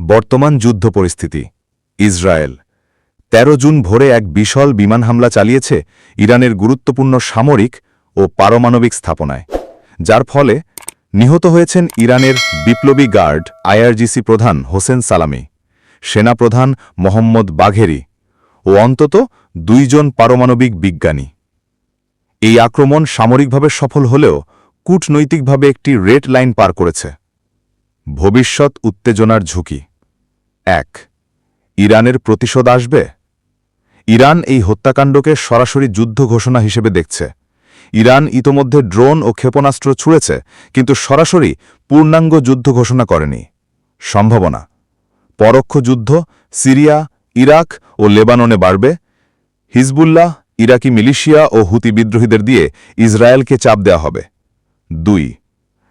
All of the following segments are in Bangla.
বর্তমান যুদ্ধ পরিস্থিতি। ইসরায়েল। ১৩ জুন ভোরে এক বিশাল বিমান হামলা চালিয়েছে ইরানের গুরুত্বপূর্ণ সামরিক ও পারমাণবিক স্থাপনায়। যার ফলে নিহত হয়েছেন ইরানের বিপ্লবী গার্ড, আইআরজিসি প্রধান হোসেন সালামি, সেনাপ্রধান মোহাম্মদ বাঘেরি ও অন্তত দুইজন পারমাণবিক বিজ্ঞানী। এই আক্রমণ সামরিকভাবে সফল হলেও কূটনৈতিকভাবে একটি রেড লাইন পার করেছে। ভবিষ্যৎ উত্তেজনার ঝুঁকি। এক। ইরানের প্রতিশোধ আসবে? ইরান এই হত্যাকাণ্ডকে সরাসরি যুদ্ধ ঘোষণা হিসেবে দেখছে। ইরান ইতোমধ্যে ড্রোন ও ক্ষেপণাস্ত্র ছুঁড়েছে, কিন্তু সরাসরি পূর্ণাঙ্গ যুদ্ধ ঘোষণা করেনি। সম্ভাবনা, পরোক্ষ যুদ্ধ সিরিয়া, ইরাক ও লেবাননে বাড়বে। হিজবুল্লাহ, ইরাকি মিলিশিয়া ও হুতি বিদ্রোহীদের দিয়ে ইসরায়েলকে চাপ দেওয়া হবে। দুই,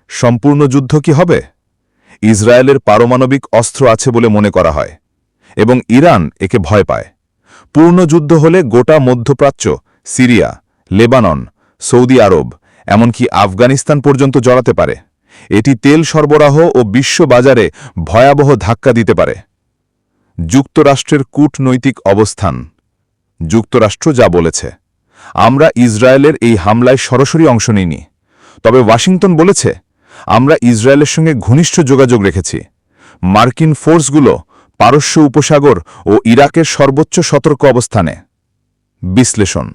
সম্পূর্ণ যুদ্ধ কি হবে? ইসরায়েলের পারমাণবিক অস্ত্র আছে বলে মনে করা হয়, এবং ইরান একে ভয় পায়। পূর্ণ যুদ্ধ হলে গোটা মধ্যপ্রাচ্য, সিরিয়া, লেবানন, সৌদি আরব, এমনকি আফগানিস্তান পর্যন্ত জড়াতে পারে। এটি তেল সরবরাহ ও বিশ্ব বাজারে ভয়াবহ ধাক্কা দিতে পারে। যুক্তরাষ্ট্রের কূটনৈতিক অবস্থান। যুক্তরাষ্ট্র যা বলেছে, আমরা ইসরায়েলের এই হামলায় সরাসরি অংশ নিইনি। তবে ওয়াশিংটন বলেছে আমরা ইসরায়েলের সঙ্গে ঘনিষ্ঠ যোগাযোগ রেখেছি। মার্কিন ফোর্সগুলো পারস্য উপসাগর ও ইরাকের সর্বোচ্চ সতর্ক অবস্থানে। বিশ্লেষণ।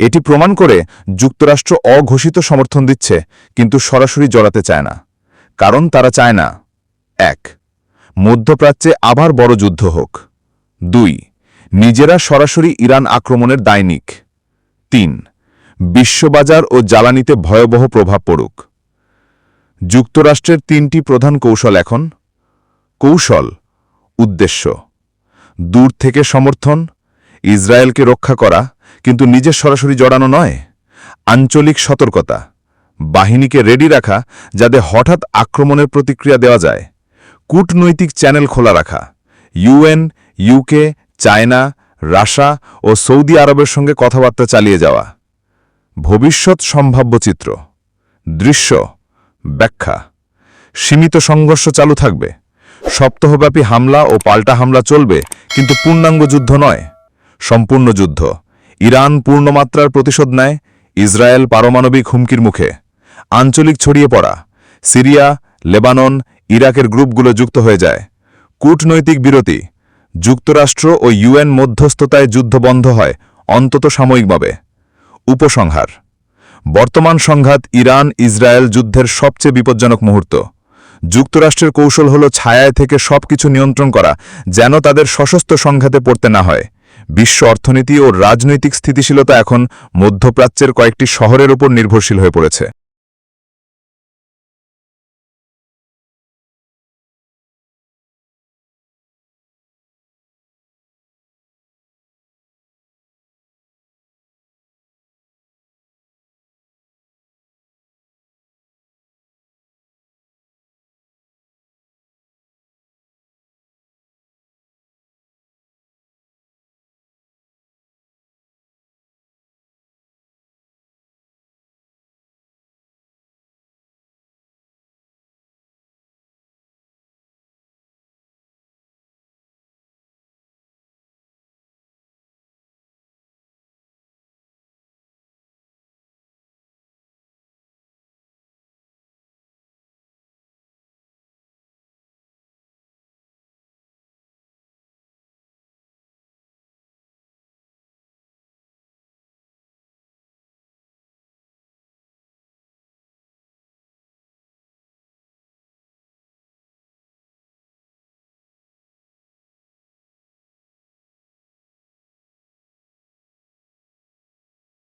এটি প্রমাণ করে যুক্তরাষ্ট্র অঘোষিত সমর্থন দিচ্ছে, কিন্তু সরাসরি জড়াতে চায় না। কারণ তারা চায় না। এক, মধ্যপ্রাচ্যে আবার বড় যুদ্ধ হোক। দুই, নিজেরা সরাসরি ইরান আক্রমণের দায়নিক তিন, বিশ্ববাজার ও জ্বালানিতে ভয়াবহ প্রভাব পড়ুক। যুক্তরাষ্ট্রের তিনটি প্রধান কৌশল এখন। কৌশল, উদ্দেশ্য। দূর থেকে সমর্থন, ইসরায়েলকে রক্ষা করা, কিন্তু নিজের সরাসরি জড়ানো নয়। আঞ্চলিক সতর্কতা, বাহিনীকে রেডি রাখা, যাতে হঠাৎ আক্রমণের প্রতিক্রিয়া দেওয়া যায়। কূটনৈতিক চ্যানেল খোলা রাখা, ইউএন, ইউকে, চায়না, রাশা ও সৌদি আরবের সঙ্গে কথাবার্তা চালিয়ে যাওয়া। ভবিষ্যৎ সম্ভাব্য চিত্র, দৃশ্য। ব্যাখ্যা। সীমিত সংঘর্ষ চালু থাকবে। সপ্তাহব্যাপী হামলা ও পাল্টা হামলা চলবে, কিন্তু পূর্ণাঙ্গ যুদ্ধ নয়। সম্পূর্ণ যুদ্ধ। ইরান পূর্ণমাত্রার প্রতিশোধ নেয়, ইসরায়েল পারমাণবিক হুমকির মুখে। আঞ্চলিক ছড়িয়ে পড়া। সিরিয়া, লেবানন, ইরাকের গ্রুপগুলো যুক্ত হয়ে যায়। কূটনৈতিক বিরতি। যুক্তরাষ্ট্র ও ইউএন মধ্যস্থতায় যুদ্ধ বন্ধ হয় অন্তত সাময়িকভাবে। উপসংহার। বর্তমান সংঘাত ইরান, ইসরায়েল যুদ্ধের সবচেয়ে বিপজ্জনক মুহূর্ত। যুক্তরাষ্ট্রের কৌশল হল ছায়ায় থেকে সবকিছু নিয়ন্ত্রণ করা, যেন তাদের সশস্ত্র সংঘাতে পড়তে না হয়। বিশ্ব অর্থনীতি ও রাজনৈতিক স্থিতিশীলতা এখন মধ্যপ্রাচ্যের কয়েকটি শহরের উপর নির্ভরশীল হয়ে পড়েছে।